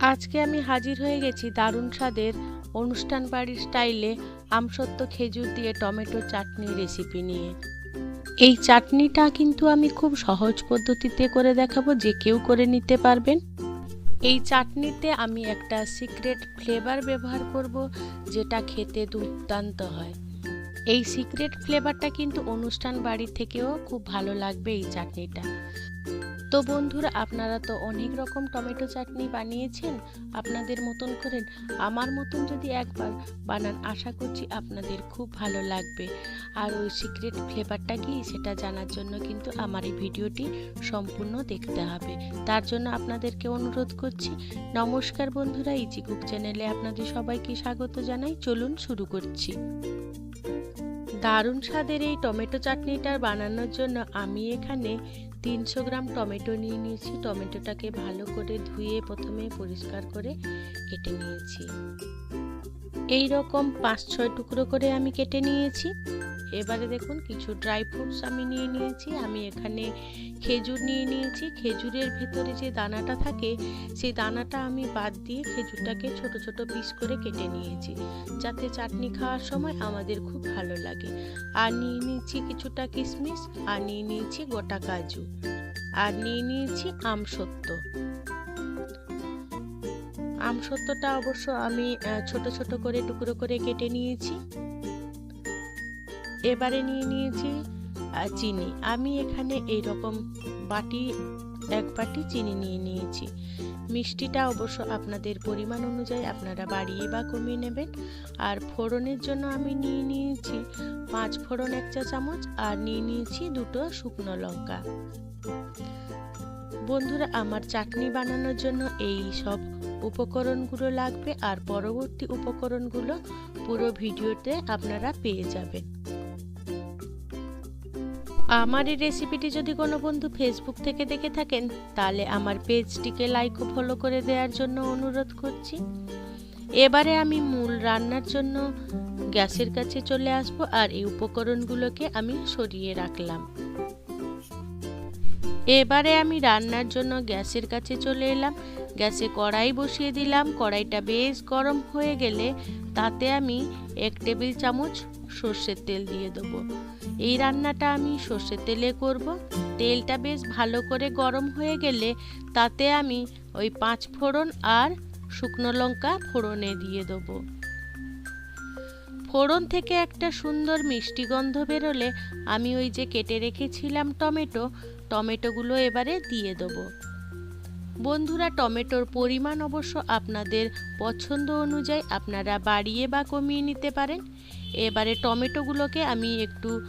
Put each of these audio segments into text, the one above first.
আজকে আমি হাজির হয়ে গেছি দারুণ স্বাদের অনুষ্ঠান বাড়ির স্টাইলে আমসত্ত্ব খেজুর দিয়ে টমেটো চাটনি রেসিপি নিয়ে। এই চাটনিটা কিন্তু আমি খুব সহজ পদ্ধতিতে করে দেখাবো, যে কেউ করে নিতে পারবেন। এই চাটনিতে আমি একটা সিক্রেট ফ্লেভার ব্যবহার করব, যেটা খেতে দুর্দান্ত হয়। এই সিক্রেট ফ্লেভারটা কিন্তু অনুষ্ঠান বাড়ি থেকেও খুব ভালো লাগবে এই চাটনিটা। তো বন্ধুরা, আপনারা তো অনেক রকম টমেটো চাটনি বানিয়েছেন। আপনাদের মতন করেন, আমার মতন যদি একবার বানান, আশা করছি আপনাদের খুব ভালো লাগবে। আর ওই সিক্রেট ফ্লেভারটা কি, সেটা জানার জন্য কিন্তু আমার এই ভিডিওটি সম্পূর্ণ দেখতে হবে। তার জন্য আপনাদেরকে অনুরোধ করছি, নমস্কার বন্ধুরা ইজি কুক চ্যানেলে আপনাদের সবাইকে স্বাগত জানাই। চলুন শুরু করছি। দারুণ স্বাদের এই টমেটো চাটনিটা বানানোর জন্য আমি এখানে তিনশো গ্রাম টমেটো নিয়ে নিয়েছি। টমেটোটাকে ভালো করে ধুয়ে প্রথমে পরিষ্কার করে কেটে নিয়েছি। এই রকম পাঁচ ছয় টুকরো করে আমি কেটে নিয়েছি। এবারে দেখুন, কিছু ড্রাই ফ্রুটস আমি নিয়ে নিয়েছি। আমি এখানে খেজুর নিয়ে নিয়েছি। খেজুরের ভেতরে যে দানাটা থাকে, সেই দানাটা আমি বাদ দিয়ে খেজুরটাকে ছোট ছোট পিস করে কেটে নিয়েছি। যাতে চাটনি খাওয়ার সময় আমাদের খুব ভালো লাগে। আর নিয়ে নিয়েছি কিছুটা কিশমিশ আর নিয়ে নিয়েছি গোটা কাজু। আর নিয়ে নিয়েছি আমসত্ত্ব আমসত্ত্বটা অবশ্য আমি ছোট ছোট করে টুকরো করে কেটে নিয়েছি। এবারে নিয়ে নিয়েছি চিনি। আমি এখানে এই রকম বাটি, এক বাটি চিনি নিয়ে নিয়েছি। মিষ্টিটা অবশ্য আপনাদের পরিমাণ অনুযায়ী আপনারা বাড়িয়ে বা কমিয়ে নেবেন। আর ফোড়নের জন্য আমি নিয়ে নিয়েছি পাঁচ ফোড়ন, এক চা চামচ, আর নিয়ে নিয়েছি দুটো শুকনো লঙ্কা। বন্ধুরা, আমার চাটনি বানানোর জন্য এই সব উপকরণগুলো লাগবে। আর পরবর্তী উপকরণগুলো পুরো ভিডিওতে আপনারা পেয়ে যাবেন। আমার এই রেসিপিটি যদি কোনো বন্ধু ফেসবুক থেকে দেখে থাকেন, তাহলে আমার পেজটিকে লাইক ও ফলো করে দেওয়ার জন্য অনুরোধ করছি। এবারে আমি মূল রান্নার জন্য গ্যাসের কাছে চলে আসব আর এই উপকরণগুলোকে আমি সরিয়ে রাখলাম। এবারে আমি রান্নার জন্য গ্যাসের কাছে চলে এলাম। গ্যাসে কড়াই বসিয়ে দিলাম। কড়াইটা বেশ গরম হয়ে গেলে তাতে আমি এক টেবিল চামচ সর্ষের তেল দিয়ে দেবো। এই রান্নাটা আমি সর্ষের তেলে করব। তেলটা বেশ ভালো করে গরম হয়ে গেলে তাতে আমি ওই পাঁচ ফোড়ন আর শুকনো লঙ্কা ফোড়নে দিয়ে দেবো। ফোড়ন থেকে একটা সুন্দর মিষ্টি গন্ধ বেরোলে আমি ওই যে কেটে রেখেছিলাম টমেটো টমেটোগুলো এবারে দিয়ে দেবো। বন্ধুরা, টমেটোর পরিমাণ অবশ্য আপনাদের পছন্দ অনুযায়ী আপনারা বাড়িয়ে বা কমিয়ে নিতে পারেন। এবারে টমেটোগুলোকে আমি একটু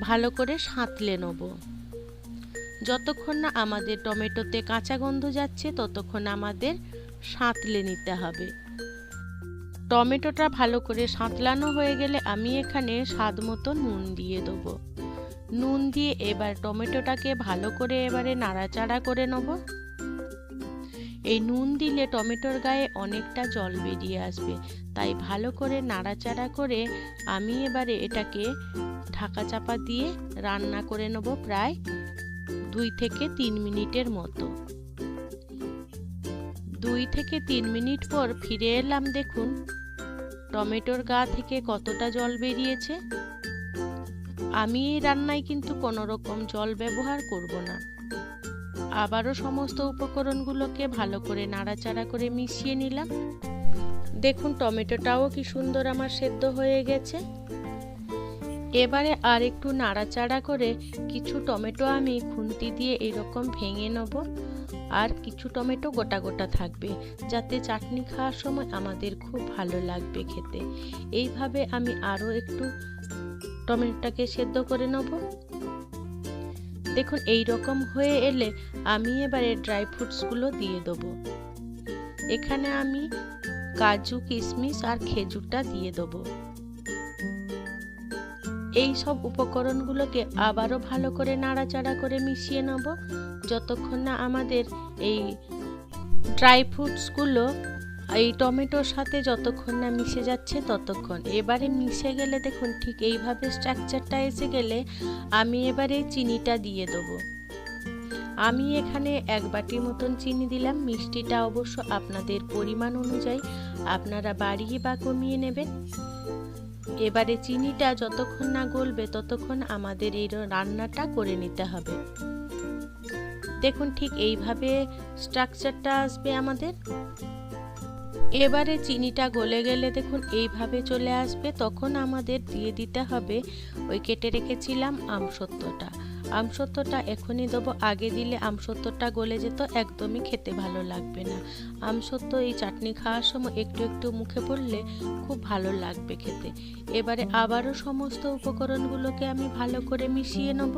ভালো করে সাঁতলে নেব। যতক্ষণ না আমাদের টমেটোতে কাঁচা গন্ধ যাচ্ছে, ততক্ষণ আমাদের সাঁতলে নিতে হবে। টমেটোটা ভালো করে সাঁতলানো হয়ে গেলে আমি এখানে স্বাদ মতো নুন দিয়ে দেবো। নুন দিয়ে এবার টমেটোটাকে ভালো করে এবারে নাড়াচাড়া করে নেব। এই নুন দিলে টমেটোর গায়ে অনেকটা জল বেরিয়ে আসবে। তাই ভালো করে নাড়াচাড়া করে আমি এবারে এটাকে ঢাকা চাপা দিয়ে রান্না করে নেব প্রায় দুই থেকে তিন মিনিটের মতো। দুই থেকে তিন মিনিট পর ফিরে এলাম দেখুন, টমেটোর গা থেকে কতটা জল বেরিয়েছে। আমি এই রান্নায় কিন্তু কোনো রকম জল ব্যবহার করব না। আবারও সমস্ত উপকরণগুলোকে ভালো করে নাড়াচাড়া করে মিশিয়ে নিলাম। দেখুন, টমেটোটাও কি সুন্দর আমার সেদ্ধ হয়ে গেছে। এবারে আর একটু নাড়াচাড়া করে কিছু টমেটো আমি খুন্তি দিয়ে এরকম ভেঙে নেব। আর কিছু টমেটো গোটা গোটা থাকবে, যাতে চাটনি খাওয়ার সময় আমাদের খুব ভালো লাগবে খেতে। এইভাবে আমি আরও একটু টমেটোটাকে সেদ্ধ করে নেব। দেখুন এই রকম হয়ে এলে আমি এবারে ড্রাই ফ্রুটসগুলো দিয়ে দেবো। এখানে আমি কাজু, কিশমিশ আর খেজুরটা দিয়ে দেবো। এই সব উপকরণগুলোকে আবারও ভালো করে নাড়াচাড়া করে মিশিয়ে নেব। যতক্ষণ না আমাদের এই ড্রাই ফ্রুটসগুলো এই টমেটোর সাথে যতক্ষণ না মিশে যাচ্ছে ততক্ষণ। এবারে মিশে গেলে দেখুন ঠিক এইভাবে স্ট্রাকচারটা এসে গেলে আমি এবারে চিনিটা দিয়ে দেবো। আমি এখানে এক বাটির মতন চিনি দিলাম, মিষ্টিটা অবশ্য আপনাদের পরিমাণ অনুযায়ী আপনারা বাড়িয়ে বা কমিয়ে নেবেন। এবারে চিনিটা যতক্ষণ না গলবে ততক্ষণ আমাদের এই রান্নাটা করে নিতে হবে। দেখুন ঠিক এইভাবে স্ট্রাকচারটা আসবে আমাদের। এবারে চিনিটা গলে গেলে দেখুন এইভাবে চলে আসবে। তখন আমাদের দিয়ে দিতে হবে ওই কেটে রেখেছিলাম আমসত্ত্বটা আমসত্ত্বটা এখনই দেবো। আগে দিলে আমসত্ত্বটা গলে যেত, একদমই খেতে ভালো লাগবে না। আমসত্ত্ব এই চাটনি খাওয়ার সময় একটু একটু মুখে পড়লে খুব ভালো লাগবে খেতে। এবারে আবারও সমস্ত উপকরণগুলোকে আমি ভালো করে মিশিয়ে নেব।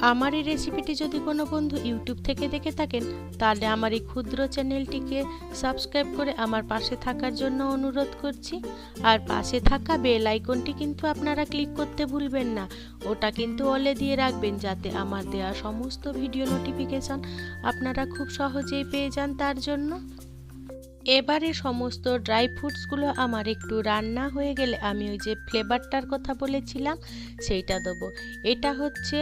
আমার এই রেসিপিটি যদি কোনো বন্ধু ইউটিউব থেকে দেখে থাকেন, তাহলে আমার এই ক্ষুদ্র চ্যানেলটিকে সাবস্ক্রাইব করে আমার পাশে থাকার জন্য অনুরোধ করছি। আর পাশে থাকা বেল আইকনটি কিন্তু আপনারা ক্লিক করতে ভুলবেন না। ওটা কিন্তু অলে দিয়ে রাখবেন যাতে আমার দেওয়া সমস্ত ভিডিও নোটিফিকেশান আপনারা খুব সহজেই পেয়ে যান তার জন্য। এবারে সমস্ত ড্রাই ফ্রুটসগুলো আমার একটু রান্না হয়ে গেলে আমি ওই যে ফ্লেভারটার কথা বলেছিলাম, সেইটা দেবো। এটা হচ্ছে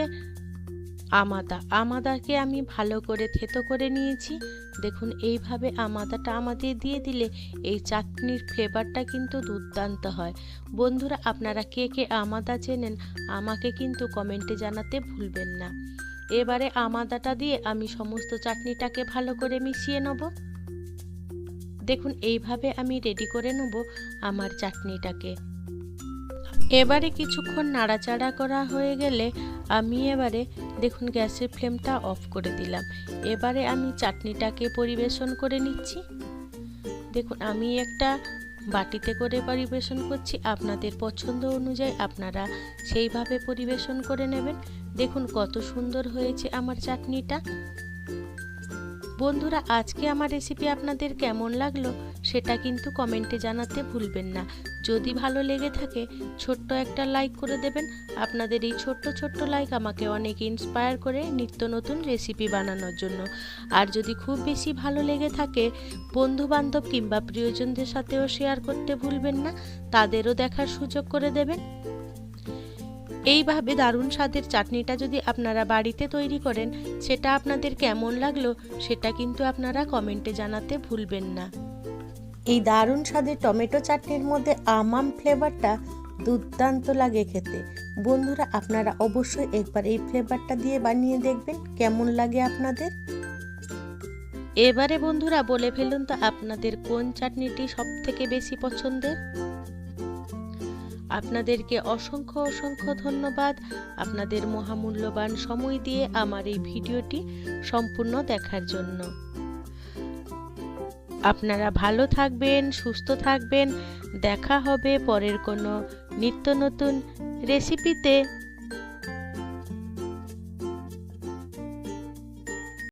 আমাদা, আমাদাকে আমি ভালো করে থেতো করে নিয়েছি। দেখুন, এইভাবে আমাদাটা আমাদের দিয়ে দিলে এই চাটনির ফ্লেভারটা কিন্তু দুর্দান্ত হয়। বন্ধুরা, আপনারা কে কে আমাদা চেনেন, আমাকে কিন্তু কমেন্টে জানাতে ভুলবেন না। এবারে আমাদাটা দিয়ে আমি সমস্ত চাটনিটাকে ভালো করে মিশিয়ে নেব। দেখুন, এইভাবে আমি রেডি করে নেব আমার চাটনিটাকে। এবারে কিছুক্ষণ নাড়াচাড়া করা হয়ে গেলে আমি এবারে, দেখুন গ্যাসের ফ্লেমটা অফ করে দিলাম। এবারে আমি চাটনিটাকে পরিবেশন করে নিচ্ছি। দেখুন, আমি একটা বাটিতে করে পরিবেশন করছি। আপনাদের পছন্দ অনুযায়ী আপনারা সেইভাবে পরিবেশন করে নেবেন। দেখুন কত সুন্দর হয়েছে আমার চাটনিটা। বন্ধুরা, আজকে আমার রেসিপি আপনাদের কেমন লাগল সেটা কিন্তু কমেন্টে জানাতে ভুলবেন না। যদি ভালো লেগে থাকে, ছোট্ট একটা লাইক করে দেবেন। আপনাদের এই ছোট্ট ছোট্ট লাইক আমাকে অনেক ইন্সপায়ার করে নিত্য নতুন রেসিপি বানানোর জন্য। আর যদি খুব বেশি ভালো লেগে থাকে বন্ধু বান্ধব কিংবা প্রিয়জনদের সাথেও শেয়ার করতে ভুলবেন না, তাদেরও দেখার সুযোগ করে দেবেন। এইভাবে দারুণ স্বাদের চাটনিটা যদি আপনারা বাড়িতে তৈরি করেন, সেটা আপনাদের কেমন লাগল, সেটা কিন্তু আপনারা কমেন্টে জানাতে ভুলবেন না। এই দারুণ স্বাদের টমেটো চাটনির মধ্যে আমাম ফ্লেভারটা দুর্দান্ত লাগে খেতে। বন্ধুরা, আপনারা অবশ্যই একবার এই ফ্লেভারটা দিয়ে বানিয়ে দেখবেন, কেমন লাগে আপনাদের? এবারে বন্ধুরা, বলে ফেলুন তো আপনাদের কোন চাটনিটি সব থেকে বেশি পছন্দের? আপনাদেরকে অসংখ্য অসংখ্য ধন্যবাদ। আপনাদের মহামূল্যবান সময় দিয়ে আমার এই ভিডিওটি সম্পূর্ণ দেখার জন্য। আপনারা ভালো থাকবেন সুস্থ থাকবেন। দেখা হবে পরের কোনো নিত্য নতুন রেসিপিতে